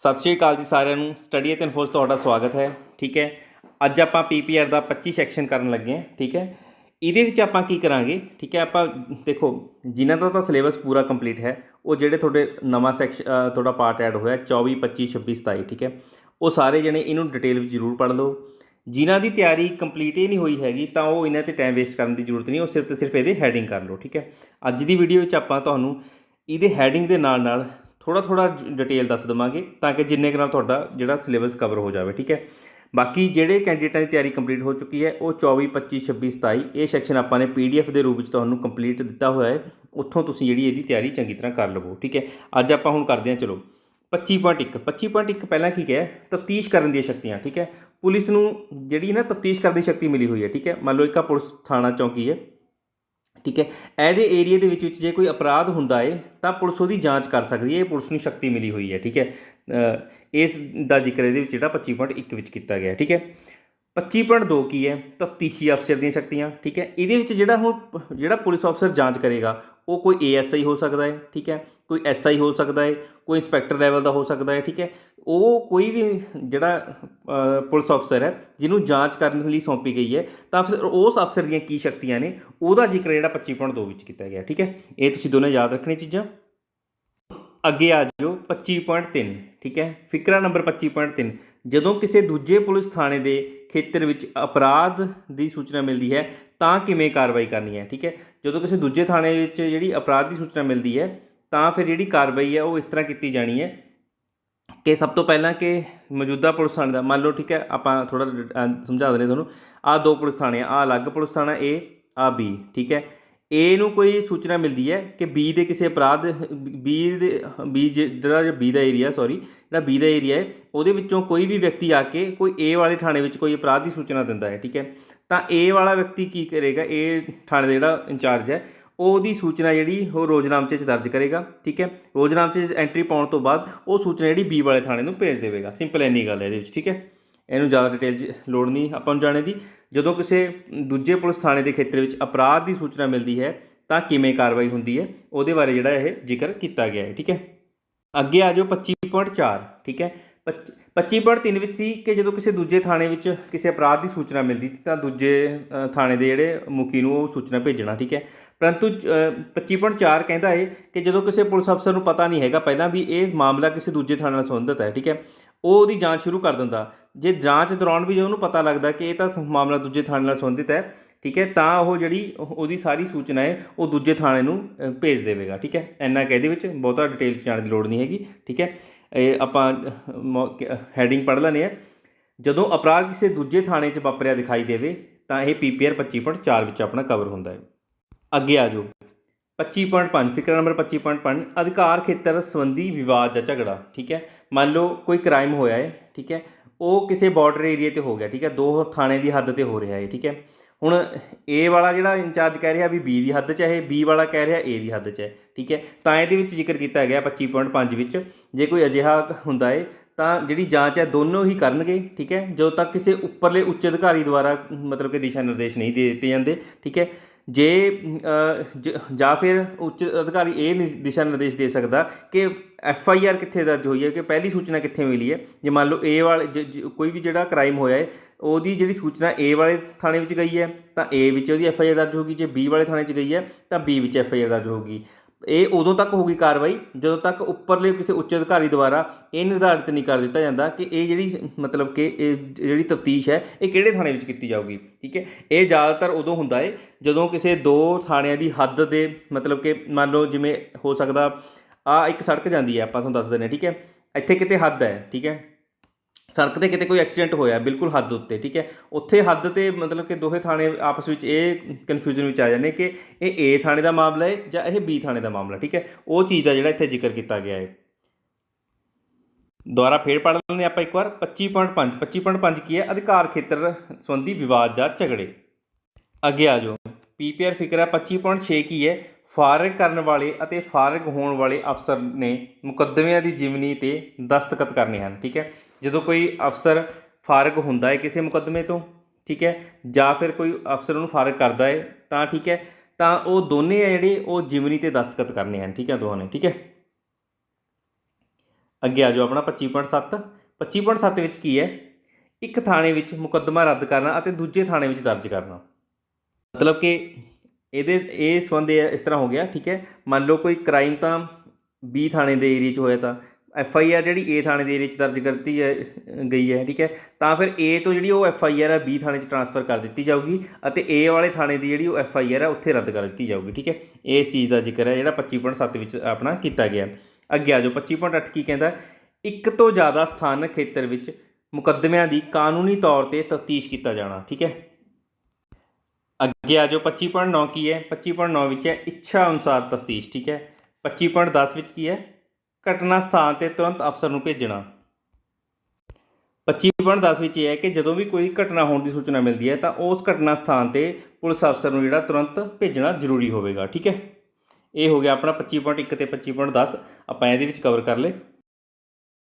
ਸਤਿ ਸ਼੍ਰੀ ਅਕਾਲ ਜੀ ਸਾਰਿਆਂ ਨੂੰ। ਸਟੱਡੀ ਅਤੇ ਇਨਫੋਸ ਤੁਹਾਡਾ ਸਵਾਗਤ ਹੈ, ਠੀਕ ਹੈ? ਅੱਜ ਆਪਾਂ ਪੀਪੀਆਰ ਦਾ 25 ਸੈਕਸ਼ਨ ਕਰਨ ਲੱਗੇ ਹਾਂ, ਠੀਕ ਹੈ? ਇਹਦੇ ਵਿੱਚ ਆਪਾਂ ਕੀ ਕਰਾਂਗੇ, ਠੀਕ ਹੈ? ਆਪਾਂ ਦੇਖੋ, ਜਿਨ੍ਹਾਂ ਦਾ ਤਾਂ ਸਿਲੇਬਸ ਪੂਰਾ ਕੰਪਲੀਟ ਹੈ, ਉਹ ਜਿਹੜੇ ਤੁਹਾਡੇ ਨਵਾਂ ਸੈਕਸ਼ਨ ਤੁਹਾਡਾ ਪਾਰਟ ਐਡ ਹੋਇਆ 24 25 26 27 ਠੀਕ ਹੈ? ਉਹ ਸਾਰੇ ਜਣੇ ਇਹਨੂੰ ਡਿਟੇਲ ਵਿੱਚ ਜ਼ਰੂਰ ਪੜ੍ਹ ਲਓ। ਜਿਨ੍ਹਾਂ ਦੀ ਤਿਆਰੀ ਕੰਪਲੀਟ ਹੀ ਨਹੀਂ ਹੋਈ ਹੈਗੀ, ਤਾਂ ਉਹ ਇਹਨਾਂ ਤੇ ਟਾਈਮ ਵੇਸਟ ਕਰਨ ਦੀ ਜ਼ਰੂਰਤ ਨਹੀਂ, ਉਹ ਸਿਰਫ ਤੇ ਸਿਰਫ ਇਹਦੇ ਹੈਡਿੰਗ ਕਰ ਲਓ, ਠੀਕ ਹੈ? ਅੱਜ ਦੀ ਵੀਡੀਓ ਵਿੱਚ ਆਪਾਂ ਤੁਹਾਨੂੰ ਇਹਦੇ ਹੈਡਿੰਗ ਦੇ ਨਾਲ ਨਾਲ ਥੋੜਾ ਥੋੜਾ ਡਿਟੇਲ ਦੱਸ ਦਵਾਂਗੇ ਤਾਂ ਕਿ ਜਿੰਨੇ ਕੁ ਨਾਲ ਤੁਹਾਡਾ ਜਿਹੜਾ ਸਿਲੇਬਸ ਕਵਰ ਹੋ ਜਾਵੇ, ਠੀਕ ਹੈ? ਬਾਕੀ ਜਿਹੜੇ ਕੈਂਡੀਡੇਟਾਂ ਦੀ ਤਿਆਰੀ ਕੰਪਲੀਟ ਹੋ ਚੁੱਕੀ ਹੈ, ਉਹ 24 25 26 27 ਇਹ ਸੈਕਸ਼ਨ ਆਪਾਂ ਨੇ ਪੀਡੀਐਫ ਦੇ ਰੂਪ ਵਿੱਚ ਤੁਹਾਨੂੰ ਕੰਪਲੀਟ ਦਿੱਤਾ ਹੋਇਆ ਹੈ, ਉੱਥੋਂ ਤੁਸੀਂ ਜਿਹੜੀ ਇਹਦੀ ਤਿਆਰੀ ਚੰਗੀ ਤਰ੍ਹਾਂ ਕਰ ਲਵੋ, ਠੀਕ ਹੈ? ਅੱਜ ਆਪਾਂ ਹੁਣ ਕਰਦੇ ਹਾਂ, ਚਲੋ 25.1 25.1 ਪਹਿਲਾਂ ਕੀ ਕਿਹਾ ਤਫਤੀਸ਼ ਕਰਨ ਦੀਆਂ ਸ਼ਕਤੀਆਂ, ਠੀਕ ਹੈ? ਪੁਲਿਸ ਨੂੰ ਜਿਹੜੀ ਨਾ ਤਫਤੀਸ਼ ਕਰਨ ਦੀ ਸ਼ਕਤੀ ਮਿਲੀ ਹੋਈ ਹੈ, ਠੀਕ ਹੈ? ਮੰਨ ਲਓ ਇੱਕ ਪੁਲਿਸ ਥਾਣਾ ਚੌਂਕੀ ਹੈ ਠੀਕ ਹੈ? ਇਹਦੇ ਏਰੀਆ ਦੇ ਵਿੱਚ ਵਿੱਚ ਜੇ ਕੋਈ ਅਪਰਾਧ ਹੁੰਦਾ ਏ ਤਾਂ ਪੁਲਿਸ ਉਹਦੀ ਜਾਂਚ ਕਰ ਸਕਦੀ ਹੈ ਇਹ ਪੁਲਿਸ ਨੂੰ ਸ਼ਕਤੀ ਮਿਲੀ ਹੋਈ ਹੈ ਠੀਕ ਹੈ? ਇਸ ਦਾ ਜ਼ਿਕਰ ਇਹਦੇ ਵਿੱਚ ਜਿਹੜਾ 25.1 ਵਿੱਚ ਕੀਤਾ ਗਿਆ ਹੈ, ਠੀਕ ਹੈ 25.2 ਕੀ ਹੈ? ਤਫਤੀਸ਼ੀ ਅਫਸਰ ਦੀਆਂ ਸ਼ਕਤੀਆਂ ਠੀਕ ਹੈ? ਇਹਦੇ ਵਿੱਚ ਜਿਹੜਾ ਹੁਣ ਜਿਹੜਾ ਪੁਲਿਸ ਅਫਸਰ ਜਾਂਚ ਕਰੇਗਾ ਉਹ ਕੋਈ ਏਐਸਆਈ ਹੋ ਸਕਦਾ ਹੈ ਠੀਕ ਹੈ? ਕੋਈ ਐਸਆਈ ਹੋ ਸਕਦਾ ਹੈ ਕੋਈ ਇੰਸਪੈਕਟਰ ਲੈਵਲ ਦਾ ਹੋ ਸਕਦਾ ਹੈ ਠੀਕ ਹੈ? ਉਹ ਕੋਈ ਵੀ ਜਿਹੜਾ ਪੁਲਿਸ ਅਫਸਰ ਹੈ, ਜਿਹਨੂੰ ਜਾਂਚ ਕਰਨ ਲਈ ਸੌਂਪੀ ਗਈ ਹੈ, ਤਾਂ ਫਿਰ ਉਸ ਅਫਸਰ ਦੀਆਂ ਕੀ ਸ਼ਕਤੀਆਂ ਨੇ, ਉਹਦਾ ਜ਼ਿਕਰ ਜਿਹੜਾ 25.2 ਵਿੱਚ ਕੀਤਾ ਗਿਆ, ਠੀਕ ਹੈ? ਇਹ ਤੁਸੀਂ ਦੋਨੇ ਯਾਦ ਰੱਖਣੀ ਚੀਜ਼ਾਂ। ਅੱਗੇ ਆ ਜਾਓ 25.3 ਠੀਕ ਹੈ? ਫਿਕਰਾ ਨੰਬਰ 25.3 ਜਦੋਂ ਕਿਸੇ ਦੂਜੇ ਪੁਲਿਸ ਥਾਣੇ ਦੇ ਖੇਤਰ ਵਿੱਚ ਅਪਰਾਧ ਦੀ ਸੂਚਨਾ ਮਿਲਦੀ ਹੈ, ਤਾਂ ਕਿਵੇਂ ਕਾਰਵਾਈ ਕਰਨੀ ਹੈ, ਠੀਕ ਹੈ? ਜਦੋਂ ਕਿਸੇ ਦੂਜੇ ਥਾਣੇ ਵਿੱਚ ਜਿਹੜੀ ਅਪਰਾਧ ਦੀ ਸੂਚਨਾ ਮਿਲਦੀ ਹੈ, ਤਾਂ ਫਿਰ ਜਿਹੜੀ ਕਾਰਵਾਈ ਹੈ, ਉਹ ਇਸ ਤਰ੍ਹਾਂ ਕੀਤੀ ਜਾਣੀ ਹੈ ਕਿ ਸਭ ਤੋਂ ਪਹਿਲਾਂ ਕਿ ਮੌਜੂਦਾ ਪੁਲਿਸ ਥਾਣੇ ਦਾ, ਮੰਨ ਲਓ ਠੀਕ ਹੈ, ਆਪਾਂ ਥੋੜਾ ਸਮਝਾ ਦਿੰਦੇ ਤੁਹਾਨੂੰ, ਆਹ ਦੋ ਪੁਲਿਸ ਥਾਣੇ ਆ, ਆਹ ਅਲੱਗ ਪੁਲਿਸ ਥਾਣਾ ਏ ਆ ਬੀ ਠੀਕ ਹੈ। ਏ ਨੂੰ ਕੋਈ ਸੂਚਨਾ ਮਿਲਦੀ ਹੈ ਕਿ ਬੀ ਦੇ ਕਿਸੇ ਅਪਰਾਧ ਬੀ ਦੇ ਬੀ ਜਿਹੜਾ ਬੀ ਦਾ ਏਰੀਆ ਸੌਰੀ ਜਿਹੜਾ ਬੀ ਦਾ ਏਰੀਆ ਹੈ, ਉਹਦੇ ਵਿੱਚੋਂ ਕੋਈ ਵੀ ਵਿਅਕਤੀ ਆ ਕੇ ਕੋਈ ਏ ਵਾਲੇ ਥਾਣੇ ਵਿੱਚ ਕੋਈ ਅਪਰਾਧ ਦੀ ਸੂਚਨਾ ਦਿੰਦਾ ਹੈ, ਠੀਕ ਹੈ। ਤਾਂ ਏ ਵਾਲਾ ਵਿਅਕਤੀ ਕੀ ਕਰੇਗਾ? A ਥਾਣੇ ਦਾ ਜਿਹੜਾ ਇੰਚਾਰਜ ਹੈ ਉਹ ਉਹਦੀ ਸੂਚਨਾ ਜਿਹੜੀ ਉਹ ਰੋਜ਼ਨਾਮਚੇ 'ਚ ਦਰਜ ਕਰੇਗਾ, ਠੀਕ ਹੈ? ਰੋਜ਼ਨਾਮਚੇ 'ਚ ਐਂਟਰੀ ਪਾਉਣ ਤੋਂ ਬਾਅਦ ਉਹ ਸੂਚਨਾ ਜਿਹੜੀ ਬੀ ਵਾਲੇ ਥਾਣੇ ਨੂੰ ਭੇਜ ਦੇਵੇਗਾ। ਸਿੰਪਲ ਇੰਨੀ ਗੱਲ ਹੈ ਇਹਦੇ ਵਿੱਚ, ਠੀਕ ਹੈ? ਇਹਨੂੰ ਜ਼ਿਆਦਾ ਡਿਟੇਲ 'ਚ ਲੋੜ ਨਹੀਂ ਆਪਾਂ ਨੂੰ ਜਾਣੇ ਦੀ। ਜਦੋਂ ਕਿਸੇ ਦੂਜੇ ਪੁਲਿਸ ਥਾਣੇ ਦੇ ਖੇਤਰ ਵਿੱਚ ਅਪਰਾਧ ਦੀ ਸੂਚਨਾ ਮਿਲਦੀ ਹੈ, ਤਾਂ ਕਿਵੇਂ ਕਾਰਵਾਈ ਹੁੰਦੀ ਹੈ, ਉਹਦੇ ਬਾਰੇ ਜਿਹੜਾ ਇਹ ਜ਼ਿਕਰ ਕੀਤਾ ਗਿਆ ਹੈ, ਠੀਕ ਹੈ? ਅੱਗੇ ਆ ਜਾਓ 25.4 ਠੀਕ ਹੈ? 25.3 ਵਿੱਚ ਸੀ ਕਿ ਜਦੋਂ ਕਿਸੇ ਦੂਜੇ ਥਾਣੇ ਵਿੱਚ ਕਿਸੇ ਅਪਰਾਧ ਦੀ ਸੂਚਨਾ ਮਿਲਦੀ ਤਾਂ ਦੂਜੇ ਥਾਣੇ ਦੇ ਜਿਹੜੇ ਮੁਖੀ ਨੂੰ ਉਹ ਸੂਚਨਾ ਭੇਜਣਾ ਠੀਕ ਹੈ? ਪਰੰਤੂ ਅ, 25.4 ਕਹਿੰਦਾ ਹੈ ਕਿ ਜਦੋਂ ਕਿਸੇ ਪੁਲਿਸ ਅਫਸਰ ਨੂੰ ਪਤਾ ਨਹੀਂ ਹੈਗਾ ਪਹਿਲਾਂ ਵੀ ਇਹ ਮਾਮਲਾ ਕਿਸੇ ਦੂਜੇ ਥਾਣੇ ਨਾਲ ਸੰਬੰਧਿਤ ਹੈ ਠੀਕ ਹੈ? ਉਹ ਉਹਦੀ ਜਾਂਚ ਸ਼ੁਰੂ ਕਰ ਦਿੰਦਾ। ਜੇ ਜਾਂਚ ਦੌਰਾਨ ਵੀ ਜੇ ਉਹਨੂੰ ਪਤਾ ਲੱਗਦਾ ਕਿ ਇਹ ਤਾਂ ਮਾਮਲਾ ਦੂਜੇ ਥਾਣੇ ਨਾਲ ਸੰਬੰਧਿਤ ਹੈ ਠੀਕ ਹੈ? ਤਾਂ ਉਹ ਜਿਹੜੀ ਉਹਦੀ ਸਾਰੀ ਸੂਚਨਾ ਹੈ ਉਹ ਦੂਜੇ ਥਾਣੇ ਨੂੰ ਭੇਜ ਦੇਵੇਗਾ ਠੀਕ ਹੈ? ਇੰਨਾ ਕਹਿ ਦੇ ਵਿੱਚ ਬਹੁਤਾ ਡਿਟੇਲ 'ਚ ਜਾਣ ਦੀ ਲੋੜ ਨਹੀਂ ਹੈਗੀ ਠੀਕ ਹੈ? ਇਹ ਆਪਾਂ ਹੈਡਿੰਗ ਪੜ੍ਹ ਲੈਂਦੇ ਆ ਜਦੋਂ ਅਪਰਾਧ ਕਿਸੇ ਦੂਜੇ ਥਾਣੇ 'ਚ ਵਾਪਰਿਆ ਦਿਖਾਈ ਦੇਵੇ, ਤਾਂ ਇਹ ਪੀਪੀਆਰ 25.4 ਵਿੱਚ ਆਪਣਾ ਕਵਰ ਹੁੰਦਾ ਹੈ। ਅੱਗੇ ਆ ਜਾਓ। 25.5 ਫਿਕਰ ਨੰਬਰ 25.5 ਅਧਿਕਾਰ ਖੇਤਰ ਸੰਬੰਧੀ ਵਿਵਾਦ ਜਾਂ ਝਗੜਾ, ਠੀਕ ਹੈ? ਮੰਨ ਲਓ ਕੋਈ ਕ੍ਰਾਈਮ ਹੋਇਆ ਹੈ, ਠੀਕ ਹੈ? ਉਹ ਕਿਸੇ ਬਾਰਡਰ ਏਰੀਆ ਤੇ ਹੋ ਗਿਆ, ਠੀਕ ਹੈ? ਦੋ ਥਾਣੇ ਦੀ ਹੱਦ ਤੇ ਹੋ ਰਿਹਾ ਹੈ, ਠੀਕ ਹੈ? ਹੁਣ ਏ ਵਾਲਾ ਜਿਹੜਾ ਇੰਚਾਰਜ ਕਹਿ ਰਿਹਾ ਵੀ ਬੀ ਦੀ ਹੱਦ 'ਚ ਹੈ ਬੀ ਵਾਲਾ ਕਹਿ ਰਿਹਾ ਏ ਦੀ ਹੱਦ 'ਚ ਹੈ, ਠੀਕ ਹੈ? ਤਾਂ ਇਹਦੇ ਵਿੱਚ ਜ਼ਿਕਰ ਕੀਤਾ ਗਿਆ 25.5 ਵਿੱਚ। ਜੇ ਕੋਈ ਅਜਿਹਾ ਹੁੰਦਾ ਏ, ਤਾਂ ਜਿਹੜੀ ਜਾਂਚ ਹੈ, ਦੋਨੋਂ ਹੀ ਕਰਨਗੇ, ਠੀਕ ਹੈ? ਜਦੋਂ ਤੱਕ ਕਿਸੇ ਉੱਪਰਲੇ ਉੱਚ ਅਧਿਕਾਰੀ ਦੁਆਰਾ ਮਤਲਬ ਕਿ ਦਿਸ਼ਾ ਨਿਰਦੇਸ਼ ਨਹੀਂ ਦੇ ਦਿੱਤੇ ਜਾਂਦੇ, ਠੀਕ ਹੈ? ਜੇ ਜ- ਜਾਂ ਫਿਰ ਉੱਚ ਅਧਿਕਾਰੀ ਇਹ ਨਿ- ਦਿਸ਼ਾ ਨਿਰਦੇਸ਼ ਦੇ ਸਕਦਾ ਕਿ ਐਫ ਆਈ ਆਰ ਕਿੱਥੇ ਦਰਜ ਹੋਈ ਹੈ, ਕਿ ਪਹਿਲੀ ਸੂਚਨਾ ਕਿੱਥੇ ਮਿਲੀ ਹੈ। ਜੇ ਮੰਨ ਲਓ ਏ ਵਾਲੇ, ਜ- ਕੋਈ ਵੀ ਜਿਹੜਾ ਕ੍ਰਾਈਮ ਹੋਇਆ ਹੈ, ਉਹਦੀ ਜਿਹੜੀ ਸੂਚਨਾ ਏ ਵਾਲੇ ਥਾਣੇ ਵਿੱਚ ਗਈ ਹੈ, ਤਾਂ ਏ ਵਿੱਚ ਉਹਦੀ ਐਫ ਆਈ ਆਰ ਦਰਜ ਹੋਗੀ ਜੇ ਬੀ ਵਾਲੇ ਥਾਣੇ 'ਚ ਗਈ ਹੈ, ਤਾਂ ਬੀ ਵਿੱਚ ਐਫ ਆਈ ਆਰ ਦਰਜ ਹੋਗੀ ਇਹ ਉਦੋਂ ਤੱਕ ਹੋਗੀ ਕਾਰਵਾਈ, ਜਦੋਂ ਤੱਕ ਉੱਪਰਲੇ ਕਿਸੇ ਉੱਚ ਅਧਿਕਾਰੀ ਦੁਆਰਾ ਇਹ ਨਿਰਧਾਰਿਤ ਨਹੀਂ ਕਰ ਦਿੱਤਾ ਜਾਂਦਾ ਕਿ ਇਹ ਜਿਹੜੀ ਮਤਲਬ ਕਿ ਇਹ ਜਿਹੜੀ ਤਫਤੀਸ਼ ਹੈ, ਇਹ ਕਿਹੜੇ ਥਾਣੇ ਵਿੱਚ ਕੀਤੀ ਜਾਊਗੀ, ਠੀਕ ਹੈ? ਇਹ ਜ਼ਿਆਦਾਤਰ ਉਦੋਂ ਹੁੰਦਾ ਹੈ ਜਦੋਂ ਕਿਸੇ ਦੋ ਥਾਣਿਆਂ ਦੀ ਹੱਦ ਦੇ ਮਤਲਬ ਕਿ ਮੰਨ ਲਓ ਜਿਵੇਂ ਹੋ ਸਕਦਾ, ਆ ਇੱਕ ਸੜਕ ਜਾਂਦੀ ਹੈ, ਆਪਾਂ ਤੁਹਾਨੂੰ ਦੱਸ ਦਿੰਦੇ ਹਾਂ, ਠੀਕ ਹੈ? ਇੱਥੇ ਕਿਤੇ ਹੱਦ ਹੈ, ਠੀਕ ਹੈ? ਸੜਕ ਤੇ ਕਿਤੇ ਕੋਈ ਐਕਸੀਡੈਂਟ ਹੋਇਆ, ਬਿਲਕੁਲ ਹੱਦ ਉੱਤੇ, ਠੀਕ ਹੈ? ਉੱਥੇ ਹੱਦ ਤੇ ਮਤਲਬ ਕਿ ਦੋਹੇ ਥਾਣੇ ਆਪਸ ਵਿੱਚ ਇਹ ਕਨਫਿਊਜ਼ਨ ਵਿੱਚ ਆ ਜਾਂਦੇ ਕਿ ਇਹ ਏ ਥਾਣੇ ਦਾ ਮਾਮਲਾ ਹੈ ਜਾਂ ਇਹ ਬੀ ਥਾਣੇ ਦਾ ਮਾਮਲਾ, ਠੀਕ ਹੈ? ਉਹ ਚੀਜ਼ ਦਾ ਜਿਹੜਾ ਇੱਥੇ ਜ਼ਿਕਰ ਕੀਤਾ ਗਿਆ ਹੈ। ਦੁਬਾਰਾ ਫੇਰ ਪੜ੍ਹ ਲੈਂਦੇ ਆਪਾਂ ਇੱਕ ਵਾਰ 25.5 25.5 ਕੀ ਹੈ? ਅਧਿਕਾਰ ਖੇਤਰ ਸੰਬੰਧੀ ਵਿਵਾਦ ਜਾਂ ਝਗੜੇ। ਅੱਗੇ ਆ ਜਾਓ। ਪੀਪੀਆਰ ਫਿਕਰਾ 25.6 ਕੀ ਹੈ? ਫਾਰਗ ਕਰਨ ਵਾਲੇ ਅਤੇ ਫਾਰਗ ਹੋਣ ਵਾਲੇ ਅਫਸਰ ਨੇ ਮੁਕੱਦਮਿਆਂ ਦੀ ਜਿਮਨੀ ਤੇ ਦਸਤਖਤ ਕਰਨੇ ਹਨ, ਠੀਕ ਹੈ? ਜਦੋਂ ਕੋਈ ਅਫਸਰ ਫਾਰਗ ਹੁੰਦਾ ਹੈ ਕਿਸੇ ਮੁਕੱਦਮੇ ਤੋਂ, ਠੀਕ ਹੈ? ਜਾਂ ਫਿਰ ਕੋਈ ਅਫਸਰ ਉਹਨੂੰ ਫਾਰਗ ਕਰਦਾ ਹੈ, ਤਾਂ ਠੀਕ ਹੈ? ਤਾਂ ਉਹ ਦੋਨੇ ਆ ਜਿਹੜੇ ਉਹ ਜਿਮਨੀ ਤੇ ਦਸਤਖਤ ਕਰਨੇ ਹਨ, ਠੀਕ ਹੈ ਦੋਹਾਂ ਨੇ, ਠੀਕ ਹੈ? ਅੱਗੇ ਆ ਜਾਓ ਆਪਣਾ 25.7 25.7 ਵਿੱਚ ਕੀ ਹੈ? ਇੱਕ ਥਾਣੇ ਵਿੱਚ ਮੁਕੱਦਮਾ ਰੱਦ ਕਰਨਾ ਅਤੇ ਦੂਜੇ ਥਾਣੇ ਵਿੱਚ ਦਰਜ ਕਰਨਾ। ਮਤਲਬ ਕਿ ਇਹਦੇ, ਇਹ ਸੰਬੰਧ ਇਸ ਤਰ੍ਹਾਂ ਹੋ ਗਿਆ, ਠੀਕ ਹੈ? ਮੰਨ ਲਓ ਕੋਈ ਕ੍ਰਾਈਮ ਤਾਂ ਬੀ ਥਾਣੇ ਦੇ ਏਰੀਆ 'ਚ ਹੋਇਆ ਤਾਂ ਐਫ ਆਈ ਆਰ ਜਿਹੜੀ ਏ ਥਾਣੇ ਦੇ ਏਰੀਆ 'ਚ ਦਰਜ ਕਰਤੀ ਹੈ ਗਈ ਹੈ, ਠੀਕ ਹੈ? ਤਾਂ ਫਿਰ ਏ ਤੋਂ ਜਿਹੜੀ ਉਹ ਐਫ ਆਈ ਆਰ ਹੈ ਬੀ ਥਾਣੇ 'ਚ ਟਰਾਂਸਫਰ ਕਰ ਦਿੱਤੀ ਜਾਊਗੀ ਅਤੇ ਏ ਵਾਲੇ ਥਾਣੇ ਦੀ ਜਿਹੜੀ ਉਹ ਐਫ ਆਈ ਆਰ ਹੈ ਉੱਥੇ ਰੱਦ ਕਰ ਦਿੱਤੀ ਜਾਊਗੀ, ਠੀਕ ਹੈ? ਇਹ ਇਸ ਚੀਜ਼ ਦਾ ਜ਼ਿਕਰ ਹੈ, ਜਿਹੜਾ 25.7 ਵਿੱਚ ਆਪਣਾ ਕੀਤਾ ਗਿਆ। ਅੱਗੇ ਆ ਜਾਓ 25.8 ਕੀ ਕਹਿੰਦਾ? ਇੱਕ ਤੋਂ ਜ਼ਿਆਦਾ ਸਥਾਨਕ ਖੇਤਰ ਵਿੱਚ ਮੁਕੱਦਮਿਆਂ ਦੀ ਕਾਨੂੰਨੀ ਤੌਰ ਤੇ ਤਫਤੀਸ਼ ਕੀਤਾ ਜਾਣਾ, ਠੀਕ ਹੈ? ਅੱਗੇ ਆ ਜਾਓ 25.9 ਕੀ ਹੈ? 25.9 ਵਿੱਚ ਹੈ ਇੱਛਾ ਅਨੁਸਾਰ ਤਫਤੀਸ਼, ਠੀਕ ਹੈ? 25.10 ਵਿੱਚ ਕੀ ਹੈ? ਘਟਨਾ ਸਥਾਨ ਤੇ ਤੁਰੰਤ ਅਫਸਰ ਨੂੰ ਭੇਜਣਾ। 25.10 ਵਿੱਚ ਇਹ ਹੈ ਕਿ ਜਦੋਂ ਵੀ ਕੋਈ ਘਟਨਾ ਹੋਣ ਦੀ ਸੂਚਨਾ ਮਿਲਦੀ ਹੈ ਤਾਂ ਉਸ ਘਟਨਾ ਸਥਾਨ ਤੇ ਪੁਲਿਸ ਅਫਸਰ ਨੂੰ ਜਿਹੜਾ ਤੁਰੰਤ ਭੇਜਣਾ ਜ਼ਰੂਰੀ ਹੋਵੇਗਾ, ਠੀਕ ਹੈ? ਇਹ ਹੋ ਗਿਆ ਆਪਣਾ 25.1 ਤੇ 25.10 ਆਪਾਂ ਇਹਦੇ ਵਿੱਚ ਕਵਰ ਕਰ ਲਏ।